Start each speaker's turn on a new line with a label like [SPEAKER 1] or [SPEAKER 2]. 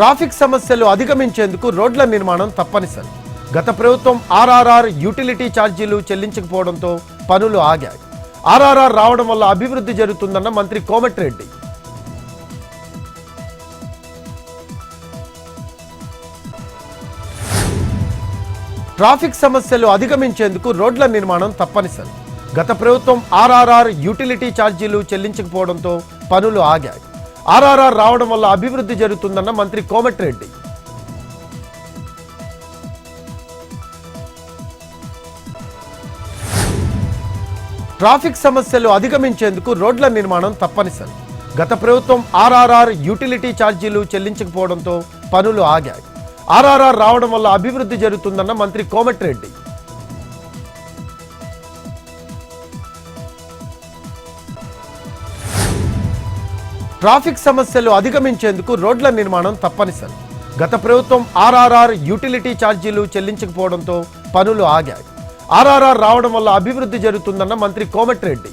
[SPEAKER 1] Traffic సమస్యలు అధిగమించేందుకు రోడ్ల నిర్మాణం తప్పనిసరి. గత ప్రభుత్వం ఆర్ఆర్ఆర్ యూటిలిటీ ఛార్జీలు చెల్లించకపోవడంతో పనులు ఆగాయి. ఆర్ఆర్ఆర్ రావడం వల్ల అభివృద్ధి జరుగుతుందన్న మంత్రి కోమటిరెడ్డి. ట్రాఫిక్ సమస్యలు అధిగమించేందుకు రోడ్ల నిర్మాణం తప్పనిసరి. గత ప్రభుత్వం ఆర్ఆర్ఆర్ యూటిలిటీ ఛార్జీలు చెల్లించకపోవడంతో పనులు ఆగాయి. ఆర్ఆర్ఆర్ రావడం వల్ల అభివృద్ధి జరుగుతుందన్న మంత్రి కోమటిరెడ్డి ట్రాఫిక్ సమస్యలు అధిగమించేందుకు రోడ్ల నిర్మాణం తప్పనిసరి. గత ప్రభుత్వం ఆర్ఆర్ఆర్ యూటిలిటీ ఛార్జీలు చెల్లించకపోవడంతో పనులు ఆగాయి. ఆర్ఆర్ఆర్ రావడం వల్ల అభివృద్ధి జరుగుతుందన్న మంత్రి కోమటిరెడ్డి ట్రాఫిక్ సమస్యలు అధిగమించేందుకు రోడ్ల నిర్మాణం తప్పనిసరి. గత ప్రభుత్వం ఆర్ఆర్ఆర్ యూటిలిటీ ఛార్జీలు చెల్లించకపోవడంతో పనులు ఆగాయి. ఆర్ఆర్ఆర్ రావడం వల్ల అభివృద్ధి జరుగుతుందన్న మంత్రి కోమటిరెడ్డి.